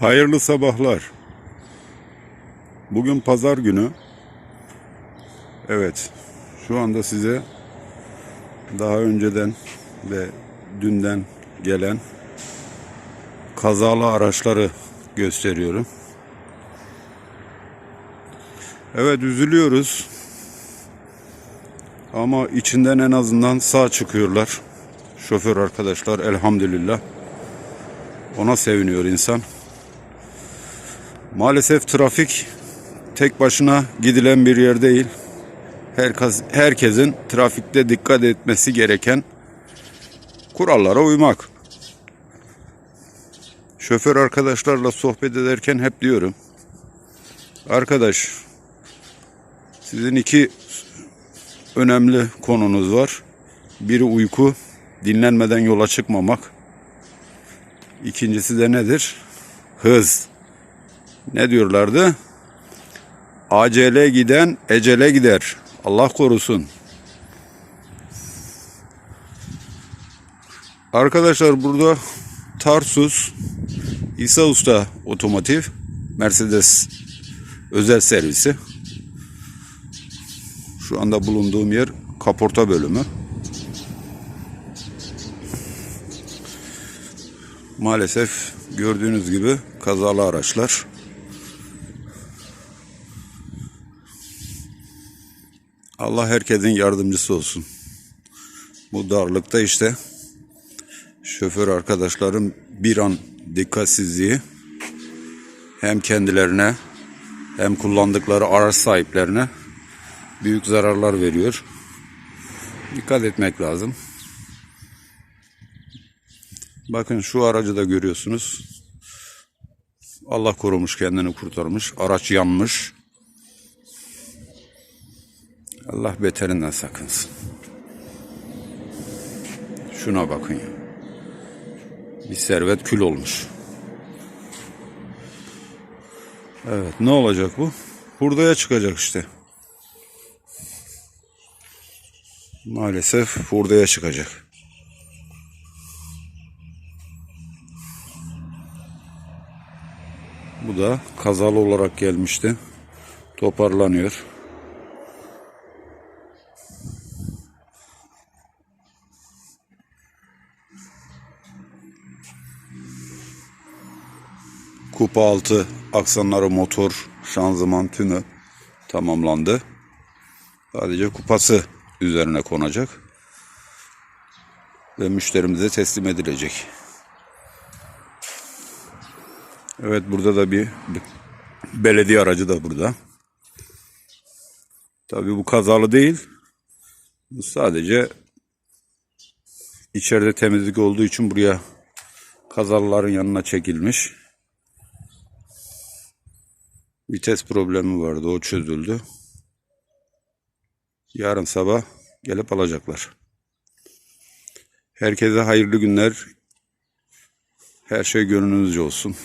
Hayırlı sabahlar. Bugün pazar günü. Evet. Şu anda size daha önceden ve dünden gelen kazalı araçları gösteriyorum. Evet üzülüyoruz. Ama içinden en azından sağ çıkıyorlar. Şoför arkadaşlar elhamdülillah. Ona seviniyor insan. Maalesef trafik tek başına gidilen bir yer değil. Herkes, herkesin trafikte dikkat etmesi gereken kurallara uymak. Şoför arkadaşlarla sohbet ederken hep diyorum. Arkadaş sizin iki önemli konunuz var. Biri uyku, dinlenmeden yola çıkmamak. İkincisi de nedir? Hız. Ne diyorlardı? Acele giden ecele gider. Allah korusun. Arkadaşlar burada Tarsus İsa Usta Otomotiv Mercedes özel servisi. Şu anda bulunduğum yer kaporta bölümü. Maalesef gördüğünüz gibi kazalı araçlar. Allah herkesin yardımcısı olsun. Bu darlıkta işte şoför arkadaşların bir an dikkatsizliği hem kendilerine hem kullandıkları araç sahiplerine büyük zararlar veriyor. Dikkat etmek lazım. Bakın şu aracı da görüyorsunuz. Allah korumuş kendini kurtarmış. Araç yanmış. Allah beterinden sakınsın. Şuna bakın ya. Bir servet kül olmuş. Evet ne olacak bu? Hurdaya çıkacak işte. Maalesef hurdaya çıkacak. Bu da kazalı olarak gelmişti. Toparlanıyor. Kupa altı aksanları motor, şanzıman tümü tamamlandı. Sadece kupası üzerine konacak. Ve müşterimize teslim edilecek. Evet burada da bir belediye aracı da burada. Tabii bu kazalı değil. Bu sadece içeride temizlik olduğu için buraya kazalıların yanına çekilmiş. Vites problemi vardı. O çözüldü. Yarın sabah gelip alacaklar. Herkese hayırlı günler. Her şey gönlünüzce olsun.